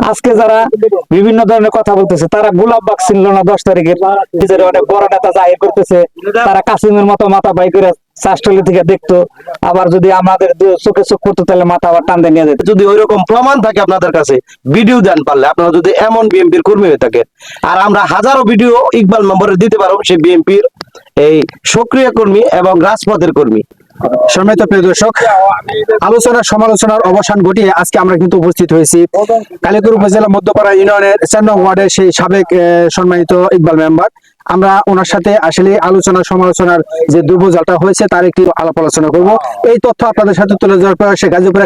আজকে যারা বিভিন্ন ধরনের কথা বলতেছে, তারা গোলাপ বাগ ছিল না দশ তারিখের নিজের অনেক বড় নেতা জাহির করতেছে, তারা কাসিমের মতো মাথা বাই করে চাষটলি থেকে দেখতো। আবার যদি আমাদের চোখে চোখ করতো, তাহলে মাথা আবার টানতে নিয়ে যেত। যদি ওই রকম প্রমাণ থাকে আপনাদের কাছে, ভিডিও দেন পারলে। আপনারা যদি এমন বিএনপির কর্মী হয়ে থাকেন, আর আমরা হাজারো ভিডিও ইকবাল মেম্বারে দিতে পারব, সেই বিএনপির এই সক্রিয় কর্মী এবং রাজপথের কর্মী। সম্মানিত প্রিয় দর্শক, আলোচনা, সমালোচনার অবসান ঘটিয়ে আজকে আমরা কিন্তু উপস্থিত হয়েছি কালীপুর উপজেলা মধ্যপাড়া ইউনিয়নের চার নং ওয়ার্ডের সেই সাবেক সম্মানিত ইকবাল মেম্বার। আমরা ওনার সাথে আসলে আলোচনা, সমালোচনার যে দুর্বজালটা হয়েছে তার একটি আলাপ আলোচনা করব। এই তথ্য আপনাদের সাথে তুলে ধরার পর সে গাজীপুর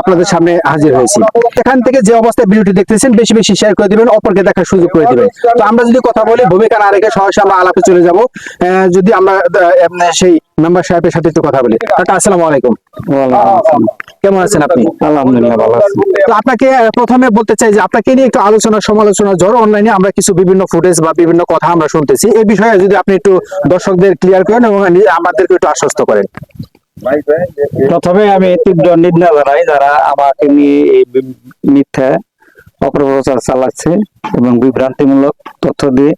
আপনাদের সামনে হাজির হয়েছি। এখান থেকে যে অবস্থায় ভিডিওটি দেখতেছেন, বেশি বেশি শেয়ার করে দিবেন, অপরকে দেখার সুযোগ করে দিবেন। তো আমরা যদি কথা বলি, ভূমিকা না রেখে সরাসরি আমরা আলাপে চলে যাব। যদি আমরা সেই মেম্বার সাহেবের সাথে একটু কথা বলি। কাকা আসসালামু আলাইকুম। কেমন আছেন আপনি? আলহামদুলিল্লাহ ভালো আছি। তো আপনাকে প্রথমে বলতে চাই যে আপনাকে নিয়ে একটু আলোচনা সমালোচনা ঝড় অনলাইনে আমরা কিছু বিভিন্ন ফুটেজ বা বিভিন্ন কথা আমরা শুনতেছি। এই বিষয়ে যদি আপনি একটু দর্শকদের ক্লিয়ার করেন এবং আমাদেরকে একটু আশ্বস্ত করেন। প্রথমে আমি তীব্র নিন্দা জানাই যারা আমাকে নিয়ে এই মিথ্যা অপপ্রচার চালাচ্ছে এবং বিভ্রান্তিমূলক তথ্য দিয়ে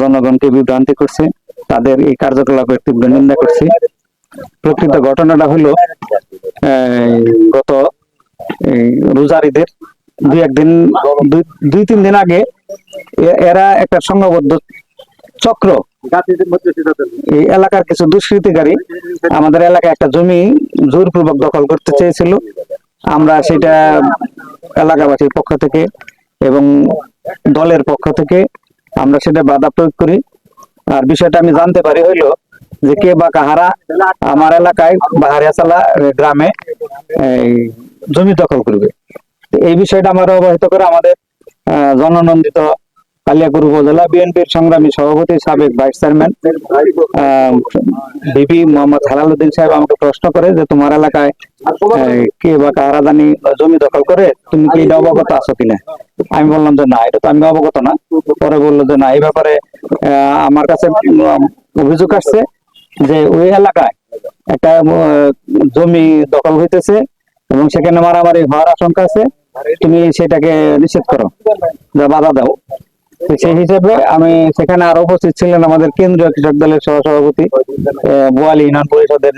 জনগণকে বিভ্রান্তি করছে। তাদের এই কার্যকলাপের তীব্র নিন্দা করছি। প্রকৃত ঘটনাটা হলো গত, এই রোজার ঈদের দুই একদিন, দুই- তিন দিন আগে এরা একটা সংঘবদ্ধ চক্র। এই এলাকার কিছু দুষ্কৃতিকারী আমাদের এলাকায় একটা জমি জোরপূর্বক দখল করতে চেয়েছিল। আমরা সেটা এলাকাবাসীর পক্ষ থেকে এবং দলের পক্ষ থেকে আমরা সেটা বাধা প্রয়োগ করি। আর বিষয়টা আমি জানতে পারি হইল যে কে বা কাহারা আমার এলাকায় বাহারিয়াচালা গ্রামে জমি দখল করবে। এই বিষয়টা আমার অবহিত করে আমাদের জননন্দিত কালিয়াকুর উপজেলা বিএনপির সংগ্রামী সভাপতি, সাবেক ভাইস চেয়ারম্যান বিপি মোহাম্মদ হালালুদ্দিন সাহেব আমাকে প্রশ্ন করে যে তোমার এলাকায় কে বা কাহারা জানি জমি দখল করে, তুমি কি এটা অবগত আছো কিনা? আমি বললাম যে না, এটা তো আমি অবগত না। পরে বলল যে না, এই ব্যাপারে আমার কাছে অভিযোগ আসছে যে ওই এলাকায় একটা জমি দখল হইতেছে এবং সেখানে মারামারি হওয়ার আশঙ্কা আছে। তুমি সেটাকে নিষেধ করো। বাধা দাও। সেই হিসেবে আমি সেখানে আরও উপস্থিত ছিলেন আমাদের কেন্দ্রীয় কৃষক দলের সহসভাপতি বোয়ালি ইউনিয়ন পরিষদের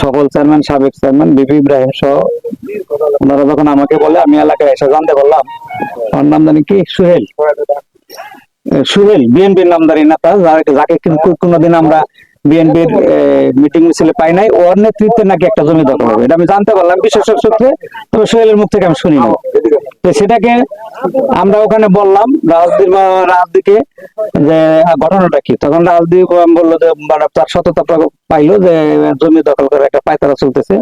সকল চেয়ারম্যান, সাবেক চেয়ারম্যান, বিপি ইব্রাহিম সহ। ওনারা যখন আমাকে বলে, আমি এলাকায় এসে জানতে পারলাম ওর নাম জানি কি? সুহেল। সুহেল, বিএনপির নামদারি নেতা যাকে কোনোদিন আমরা বিএনপির মিটিং মিছিলে পাই নাই। ওর নেতৃত্বে নাকি একটা জমি দখল হবে। এটা আমি জানতে পারলাম বিশেষক সূত্রে। তবে সোহেলের মুখ থেকে আমি শুনি না সেটাকে আমরা ওখানে বললাম রাজদির রাজদিকে যে ঘটনাটা কি? তখন রাজদি বলল যে তার সততা পাইলো যে, জমি দখল করে একটা পায়তারা চলতেছে।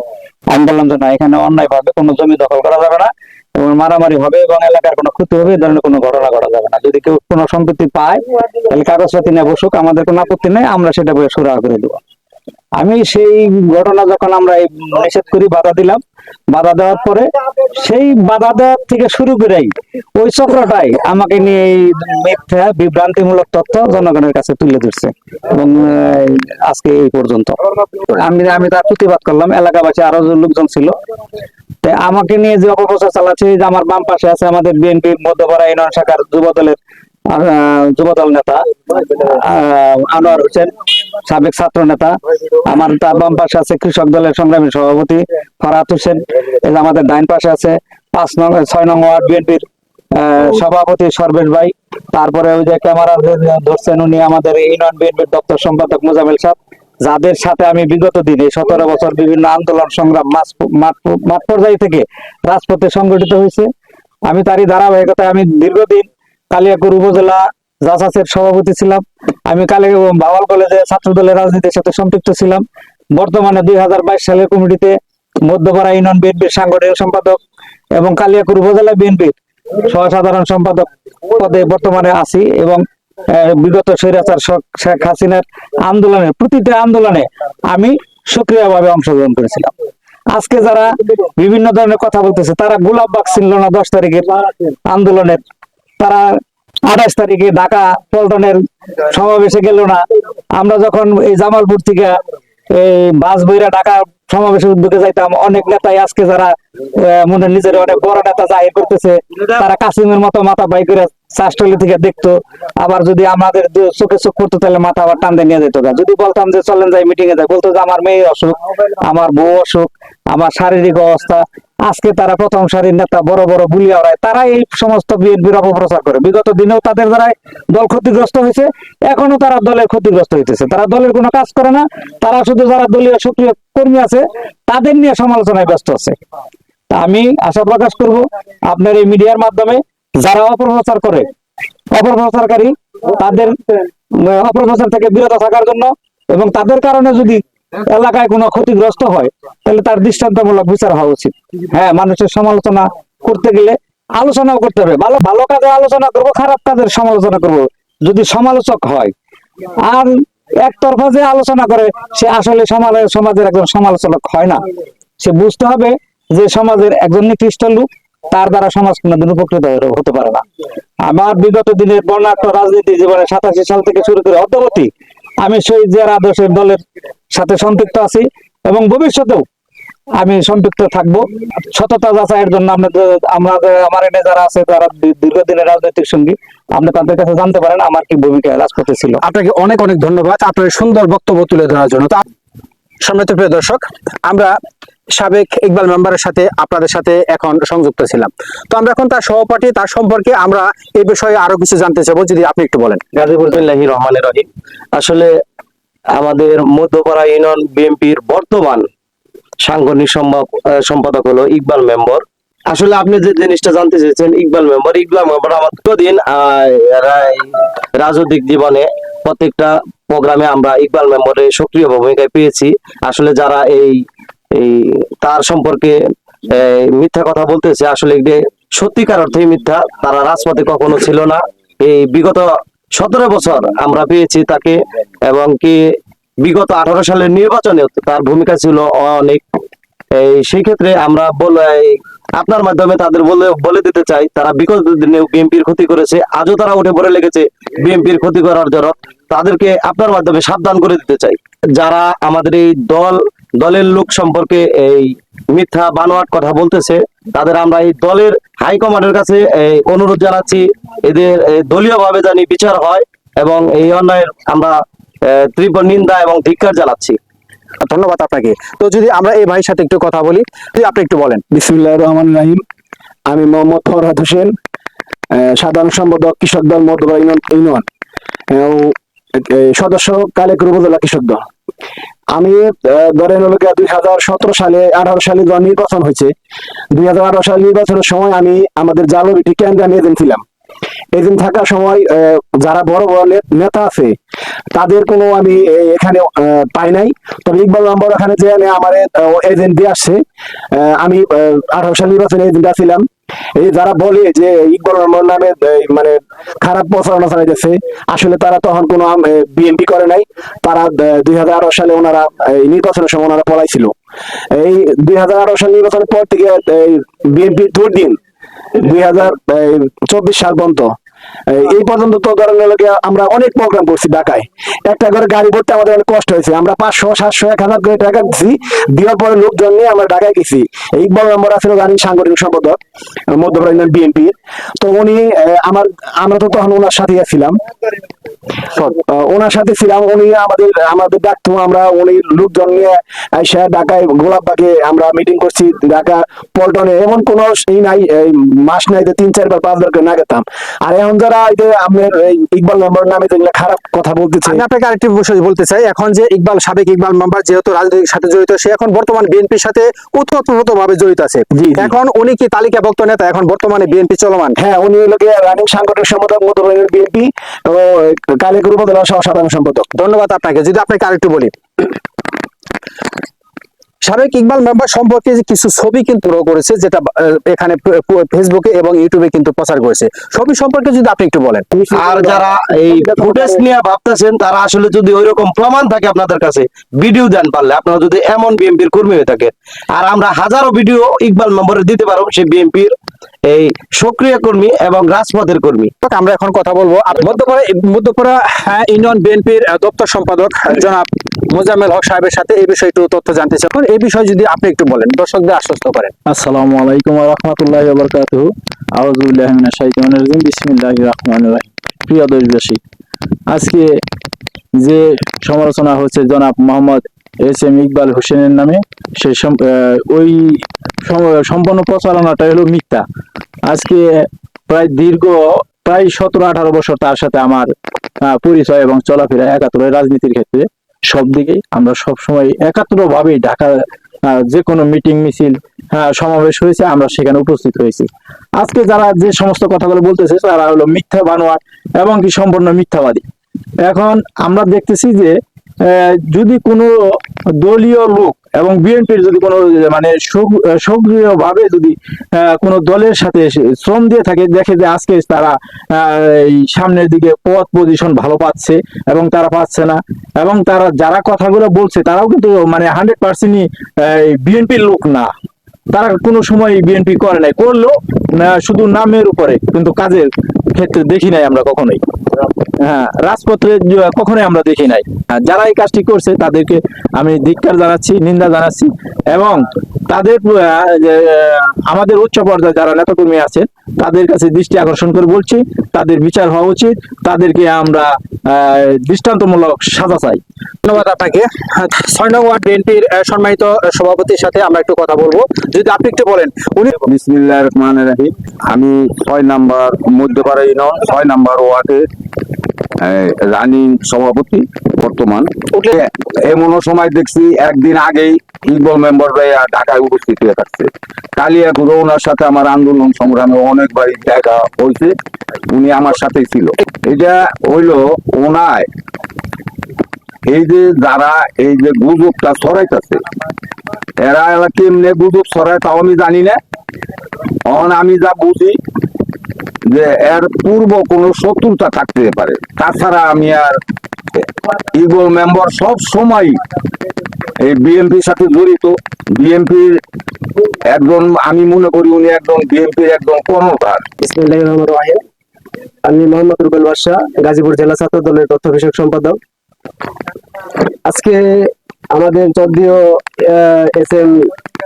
আমি বললাম যে, না, এখানে অন্যায় ভাবে কোনো জমি দখল করা যাবে না এবং মারামারি হবে এবং এলাকার কোনো ক্ষতি হবে, এই ধরনের কোনো ঘটনা ঘটা যাবে না। যদি কেউ কোনো সম্পত্তি পায়, তাহলে কাগজপাতি নিয়ে বসুক, আমাদের কোনো আপত্তি নেই, আমরা সেটা সুরাহা করে দেবো। আমি সেই ঘটনা যখন আমরা নিষেধ করি বাধা দিলাম, বাধা দেওয়ার পরে সেই বাধা দেওয়ার থেকে শুরু করেই ওই চক্রটাই আমাকে নিয়ে এই মিথ্যা, বিভ্রান্তিমূলক তথ্য জনগণের কাছে তুলে ধরছে। এবং আজকে এই পর্যন্ত। আমি আমি তার প্রতিবাদ করলাম। এলাকাবাসী আরও লোকজন ছিল। আমাকে নিয়ে যে অপপ্রচার চালাচ্ছে যে আমার বাম পাশে আছে আমাদের বিএনপির মধ্যপাড়া ইউনিয়ন শাখার যুব দলের যুবদল নেতা আনোয়ার হোসেন, সাবেক ছাত্র নেতা, আমার বাম পাশে আছে কৃষক দলের সংগ্রামী সভাপতি ফরাত হোসেন আমাদের ডাইন পাশে আছে পাঁচ নং, ছয় নং ওয়ার্ড বিএনপির সভাপতি সর্বেশ ভাই, তারপরে ওই যে ক্যামেরা ধরছেন উনি আমাদের ইউনিয়ন বিএনপির দপ্তর সম্পাদক মোজামেল সাহেব, যাদের সাথে আমি বিগত দিনে সতেরো বছর বিভিন্ন আন্দোলন, সংগ্রাম মাঠ পর্যায় থেকে রাজপথে সংগঠিত হয়েছে। আমি তারই ধারাবাহিকতায় আমি দীর্ঘদিন কালিয়াকুর উপজেলা জাসাসের সভাপতি ছিলাম। আমি কালে ভাওয়াল কলেজে ছাত্র দলের রাজনীতির সাথে সম্পৃক্ত ছিলাম। বর্তমানে দুই হাজার বাইশ সালের কমিটিতে মধ্যপাড়া ইউনিয়ন বিএনপির সাংগঠনিক সম্পাদক এবং কালিয়াকুর উপজেলা বিএনপির সহসাধারণ সম্পাদক পদে বর্তমানে আছি এবং বিগত স্বৈরাচার শেখ হাসিনার আন্দোলনের, প্রতিটা আন্দোলনে আমি সক্রিয়ভাবে অংশগ্রহণ করেছিলাম। আজকে যারা বিভিন্ন ধরনের কথা বলতেছে, তারা গোলাপ বাগ ছিল না দশ তারিখের আন্দোলনের তারা আঠাশ তারিখে ঢাকা পল্টনের সমাবেশে গেল না আমরা যখন এই জামালপুর থেকে এই বাস বইরা ঢাকা সমাবেশের উদ্যোগে যাইতাম, অনেক নেতাই আজকে যারা মনে নিজের অনেক বড় নেতা জাহির করতেছে, তারা কাসিমের মতো মাথা বাই করে চাষটলি থেকে দেখতো আবার যদি আমাদের চোখে চোখ করতো, তাহলে মাথা আবার টান নিয়ে যেত গা। যদি বলতাম যে চলেন যাই মিটিং এ যাই, বলতো যে আমার মেয়ে অসুখ, আমার বউ অসুখ, আমার শারীরিক অবস্থা আজকে তারা প্রথম সারির নেতা, বড় বড় বুলিয়া ওরায় তারা এই সমস্ত বিএনপির অপপ্রচার করে। বিগত দিনেও তাদের দ্বারা দল ক্ষতিগ্রস্ত হয়েছে এখনও তারা দলের ক্ষতিগ্রস্ত হইতেছে। তারা দলের কোনো কাজ করে না, তারা শুধু যারা দলীয় সক্রিয় কর্মী আছে, তাদের নিয়ে সমালোচনায় ব্যস্ত আছে। আমি আশা প্রকাশ করব, আপনার এই মিডিয়ার মাধ্যমে যারা অপপ্রচার করে, অপপ্রচারকারী, তাদের, অপপ্রচার থেকে বিরত থাকার জন্য এবং তাদের কারণে যদি এলাকায় কোনো ক্ষতিগ্রস্ত হয়, তাহলে তার দৃষ্টান্তমূলক বিচার হওয়া উচিত। হ্যাঁ মানুষের সমালোচনা করতে গেলে আলোচনাও করতে হবে। ভালো ভালো কাজে আলোচনা করব, খারাপ কাজের সমালোচনা করব, যদি সমালোচক হয়। আর একতরফা যে আলোচনা করে, সে আসলে সমাজের একজন সমালোচক হয় না। সে বুঝতে হবে যে সমাজের একজন নিকৃষ্ট লোক, তার দ্বারা সমাজ কোনোদিন উপকৃত হতে- পারে না। আমার বিগত দিনের বর্ণাঢ্য রাজনীতি জীবনে সাতাশি সাল থেকে শুরু করে অদ্যবধি আমি শহীদ জিয়ার আদর্শের দলের সাথে সম্পৃক্ত আছি এবং ভবিষ্যতেও আমি সম্পৃক্ত থাকব। সততা যাচাইয়ের জন্য আপনাদের আমরা আমার এনে যারা আছে, যারা দীর্ঘদিনের রাজনৈতিক সঙ্গী, আপনি তাদের কাছে জানতে পারেন আমার কি ভূমিকা রাজপথে ছিল। আপনাকে অনেক অনেক ধন্যবাদ। আপনার সুন্দর বক্তব্য তুলে ধরার জন্য। সম্মিত প্রিয় দর্শক, আমরা সাবেক ইকবাল মেম্বারের সাথে আপনাদের সাথে এখন সংযুক্ত ছিলাম। তো আমরা এখন তার সহপাঠী, তার সম্পর্কে আমরা এই বিষয়ে আরও কিছু জানতে চাবো, যদি আপনি একটু বলেন। গাজীপুর রহমানের রহিম, আসলে আমাদের মধ্যপাড়া ইউনিয়ন বিএনপির বর্তমান সাংগঠনিক সম্পাদক হলো ইকবাল মেম্বার। আসলে আপনি যে জিনিসটা জানতে চেয়েছেন, ইকবাল মেম্বার ইকবাল মেম্বার আমার দিন রাজনৈতিক জীবনে প্রত্যেকটা প্রোগ্রামে আমরা ইকবাল মেম্বারের সক্রিয় ভূমিকায় পেয়েছি। আসলে যারা এই এই তার সম্পর্কে মিথ্যা কথা বলতেছে। আসলে সত্যিকার অর্থে মিথ্যা। তারা রাজপথে কখনো ছিল না। এই বিগত সতেরো বছর আমরা পেয়েছি তাকে এবং কি বিগত আঠারো সালের নির্বাচনে তার ভূমিকা ছিল অনেক। এই সেই ক্ষেত্রে আমরা আপনার মাধ্যমে তাদের বলে বলে দিতে চাই, তারা বিগত দিনে বিএনপির ক্ষতি করেছে। আজও তারা উঠে পড়ে লেগেছে বিএনপির ক্ষতি করার জন্য। তাদেরকে আপনার মাধ্যমে সাবধান করে দিতে চাই। যারা আমাদের এই দল দলের লোক সম্পর্কে এই মিথ্যা বানোয়াট কথা বলতেছে তাদের আমরা এই দলের হাইকমান্ডের কাছে এই অনুরোধ জানাচ্ছি। এদের দলীয় ভাবে জানি বিচার হয় এবং এই অন্যায়ের আমরা আহ, তীব্র নিন্দা এবং ধিক্কার জানাচ্ছি। ধন্যবাদ আপনাকে। তো যদি আমরা এই ভাইয়ের সাথে একটু কথা বলি যদি আপনি একটু বলেন। বিসমুল্লাহ রহমান রাহিম। আমি মোহাম্মদ ফরহাদ হোসেন আহ, সাধারণ সম্পাদক কৃষক দল মধ্যপাড়া ইউনিয়ন। সদস্য কালেক উপজেলা কৃষক দল। আমি ধরেন হলো দুই হাজার সতেরো সালে, আঠারো সালে নির্বাচন হয়েছে, দুই হাজার আঠারো সালে নির্বাচনের সময় আমি আমাদের জালবিটি আমি এজেন্ট ছিলাম। এজেন্ট থাকার সময় যারা বড় বড় নেতা আছে তাদের কোনো আমি এখানে পাই নাই। তবে ইকবাল নম্বর এখানে যে আমি আমার এজেন্ট দিয়ে আসছে আমি আঠারো সাল নির্বাচনে এজেন্ট ছিলাম এই যারা বলে যে ইকবাল নম্বর নামে মানে খারাপ প্রচারণা চালাইতেছে, আসলে তারা তখন কোনো বিএনপি করে নাই। তারা দুই হাজার আঠারো সালে ওনারা নির্বাচনের সময় ওনারা পলাইছিল। এই দুই হাজার আঠারো সাল নির্বাচনের পর থেকে বিএনপি দুর্দিন দুই হাজার চব্বিশ সাল পর্যন্ত। এই পর্যন্ত তো ধরেন আমরা অনেক প্রোগ্রাম করছি ঢাকায়। একটা করে গাড়ি ভরতে আমাদের অনেক কষ্ট হয়েছে। আমরা পাঁচশো সাতশো এক হাজার করে টাকা দিচ্ছি দেওয়ার পরে লোকজন নিয়ে আমরা ঢাকায় গেছি। এই বড় নম্বর আছে গাড়ি সাংগঠনিক সম্পাদক মধ্যপ্রদেশ বিএনপি তো উনি আমার আমরা তো তখন ওনার সাথে ছিলাম। ওনার সাথে ছিলাম। উনি আমাদের আমাদের ডাকতো। আমরা উনি লোকজন নিয়ে ঢাকায় গোলাপবাগে আমরা মিটিং করছি ঢাকা পল্টনে। এমন কোন ই নাই মাস নাই তিন চারবার পাঁচবার করে না গেতাম। আর এখন যারা এই যে আপনার ইকবাল নামে যেগুলো খারাপ কথা বলতেছে। আমি আপনাকে আরেকটি বিষয় বলতে চাই। এখন যে ইকবাল সাবেক ইকবাল মেম্বার যেহেতু রাজনীতির সাথে জড়িত সে এখন বর্তমান বিএনপির সাথে ভাবে জড়িত আছে। এখন উনি কি তালিকাভুক্ত নেতা? এখন বর্তমানে বিএনপি চলমান? হ্যাঁ উনি লোকে রানিং সাংগঠনিক সম্পাদক মধ্যপ্রদেশের বিএনপি ও কালীগুরু উপজেলা সহ সাধারণ সম্পাদক। ধন্যবাদ আপনাকে। যদি আপনাকে আরেকটু বলি। সাবেক ইকবাল মেম্বার সম্পর্কে কিছু ছবি কিন্তু করেছে, যেটা এখানে ফেসবুকে এবং ইউটিউবে কিন্তু প্রচার করেছে। ছবি সম্পর্কে যদি আপনি একটু বলেন। আর যারা এই ফুটেজ নিয়ে ভাবতেছেন, তারা আসলে যদি ওই রকম প্রমাণ থাকে আপনাদের কাছে ভিডিও দেন পারলে। আপনারা যদি এমন বিএনপির কর্মী হয়ে থাকে আর আমরা হাজারো ভিডিও ইকবাল মেম্বারে দিতে পারব, সেই বিএনপির এই সক্রিয় কর্মী এবং রাজপথের কর্মী। আমরা এখন কথা বলব। মধ্যপাড়া মধ্যপাড়া হ্যাঁ, ইউনিয়ন বিএনপির দপ্তর সম্পাদক জনাব মোজাম্মেল হক সাহেবের সাথে এই বিষয়ে একটু তথ্য জানতে চাই। এই বিষয়ে যদি আপনি একটু বলেন দর্শকদের আশ্বস্ত করেন। আসসালামু আলাইকুম ওয়া রাহমাতুল্লাহি ওয়া বারাকাতুহু। আউযু বিল্লাহি মিনাশ শাইতানির রাজিম। বিসমিল্লাহির রাহমানির রাহিম। প্রিয় দেশবাসী আজকে যে সমালোচনা হচ্ছে জনাব মোহাম্মদ এস এম ইকবাল হোসেনের নামে আহ, ওই সম- সম্পূর্ণ প্রচারণাটা হলো মিথ্যা। আজকে প্রায় দীর্ঘ প্রায় সতেরো আঠারো বছর তার সাথে আমার পরিচয় এবং চলাফেরা একাত্তরের রাজনীতির ক্ষেত্রে। সব দিকেই আমরা সব সময় একাত্র ভাবেই ঢাকা যে কোনো মিটিং মিছিল সমাবেশ হয়েছে আমরা সেখানে উপস্থিত হয়েছি। আজকে যারা যে সমস্ত কথাগুলো বলতেছে তারা হলো মিথ্যা বানোয়ার এবং কি সম্পূর্ণ মিথ্যাবাদী। এখন আমরা দেখতেছি যে যদি কোনো দলীয় লোক এবং বিএনপির যদি কোনো মানে সক্রিয় ভাবে যদি কোনো দলের সাথে শ্রম দিয়ে থাকে, দেখে যে আজকে তারা সামনের দিকে পথ পজিশন ভালো পাচ্ছে এবং তারা পাচ্ছে না। এবং তারা যারা কথাগুলো বলছে, তারাও কিন্তু মানে হান্ড্রেড পার্সেন্টই বিএনপির লোক না। তারা কোনো সময় বিএনপি করে নাই। করলেও শুধু নামের উপরে, কিন্তু কাজের ক্ষেত্রে দেখি নাই আমরা কখনোই। হ্যাঁ রাজপত্রে কখনোই আমরা দেখি নাই। আর যারা এই কাজটি করছে, তাদেরকে আমি ধিক্কার জানাচ্ছি, নিন্দা জানাচ্ছি এবং তাদের আমাদের উচ্চ পর্যায়ে যারা নেতাকর্মী আছে তাদের কাছে দৃষ্টি আকর্ষণ করে বলছি, তাদের বিচার হওয়া উচিত, তাদেরকে আমরা দৃষ্টান্তমূলক সাজা চাই। ধন্যবাদ আপনাকে। ছয় নং ওয়ার্ড বিএনপির সম্মানিত সভাপতির সাথে আমরা একটু কথা বলব। যদি আপনি একটু বলেন, উনি বিসমিল্লাহ রহমান রাহিম। আমি ছয় নাম্বার মধ্যপাড়া ছয় নাম্বার রানিং সভাপতি বর্তমান। এ- এমনও সময় দেখছি একদিন আগেই ইকবল মেম্বার ঢাকায় উপস্থিত হয়ে থাকছে। ওনার সাথে আমার আন্দোলন সংগ্রামে অনেকবার দেখা হয়েছে উনি আমার সাথেই ছিল। এটা হইল ওনায় এই যে যারা এই যে গুজবটা ছড়াইতেছে এরা কেমনে গুজব ছড়ায় তাও আমি জানি না। এখন আমি যা বুঝি যে এর পূর্ব কোনো শত্রুতা থাকতে পারে। তাছাড়া আমি আর ইগল মেম্বার সব সময় এই বিএনপির সাথে জড়িত। বিএনপির একজন, আমি মনে করি উনি একজন বিএনপির একজন বিসমিল্লাহির আমি মোহাম্মদ রুবেল বাদশাহ গাজীপুর জেলা ছাত্র দলের তথ্য বিষয়ক সম্পাদক। আজকে আমাদের যদিও এস এম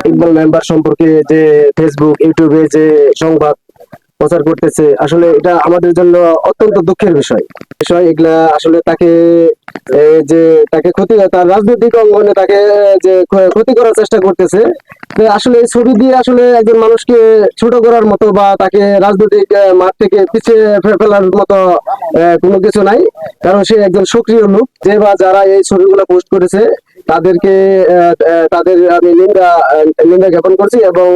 ইকবাল মেম্বার সম্পর্কে যে ফেসবুক ইউটিউবে যে সংবাদ প্রচার করতেছে। আসলে এটা আমাদের জন্য অত্যন্ত দুঃখের বিষয়। বিষয় এগুলা আসলে তাকে যে তাকে ক্ষতি, তার রাজনৈতিক অঙ্গনে তাকে, যে ক্ষতি করার চেষ্টা করতেছে আসলে এই ছবি দিয়ে আসলে একজন মানুষকে ছোট করার মতো বা তাকে রাজনৈতিক মাঠ থেকে পিছিয়ে ফেলার মতো কোনো কিছু নাই। কারণ সে একজন সক্রিয় লোক, যে বা যারা এই ছবিগুলো পোস্ট করেছে তাদেরকে তাদের আমি নিন্দা নিন্দা জ্ঞাপন করছি এবং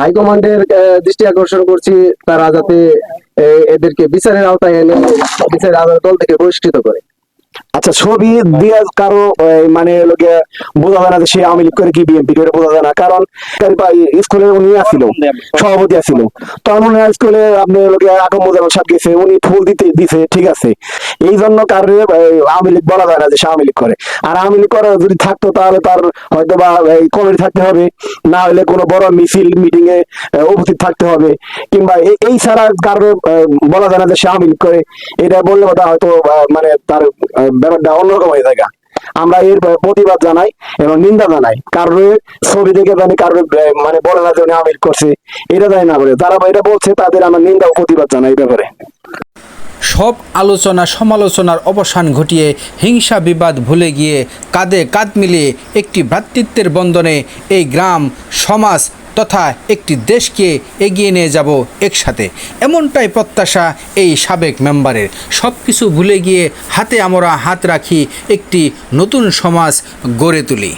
হাইকমান্ডের দৃষ্টি আকর্ষণ করছি তারা যাতে এদেরকে বিচারের আওতায় এনে বিচারের আদালত দল থেকে বহিষ্কৃত করে। আচ্ছা ছবি দিয়ে কারও মানে লোকে বোঝা যায় না যে সে আওয়ামী লীগ করে কি বিএনপি করে বোঝা যায় না। কারণ স্কুলে উনি আসছিল সভাপতি আসছিল। তখন উনি স্কুলে আপনি লোকে আকম মোজাম্মেল সাহেব গেছে উনি ফুল দিতে দিছে ঠিক আছে। এই জন্য কার আওয়ামী লীগ বলা যায় না যে সে আওয়ামী লীগ করে। আর আওয়ামী লীগ করা যদি থাকতো তাহলে তার হয়তো বা এই কমিটি থাকতে হবে না হলে কোনো বড় মিছিল মিটিং এ উপস্থিত থাকতে হবে। কিংবা এই- ছাড়া কারও আহ, বলা যায় না যে সে আওয়ামী লীগ করে। এটা বললে ওটা হয়তো মানে তার ব্যাপারটা অন্যরকম হয়ে যায় আমরা এর প্রতিবাদ জানাই এবং নিন্দা জানাই। কারোর ছবি দেখে জানি কারোর মানে বলে না আওয়ামী লীগ করছে। এটা জানি না করে যারা এটা বলছে, তাদের আমরা নিন্দা প্রতিবাদ জানাই এই ব্যাপারে। সব আলোচনা, সমালোচনার অবসান ঘটিয়ে হিংসা বিবাদ ভুলে গিয়ে কাঁধে কাঁধ মিলিয়ে একটি ভ্রাতৃত্বের বন্ধনে এই গ্রাম, সমাজ তথা একটি দেশকে এগিয়ে নিয়ে যাব একসাথে। এমনটাই প্রত্যাশা এই সাবেক মেম্বারের। সব কিছু ভুলে গিয়ে হাতে আমরা হাত রাখি একটি নতুন সমাজ গড়ে তুলি।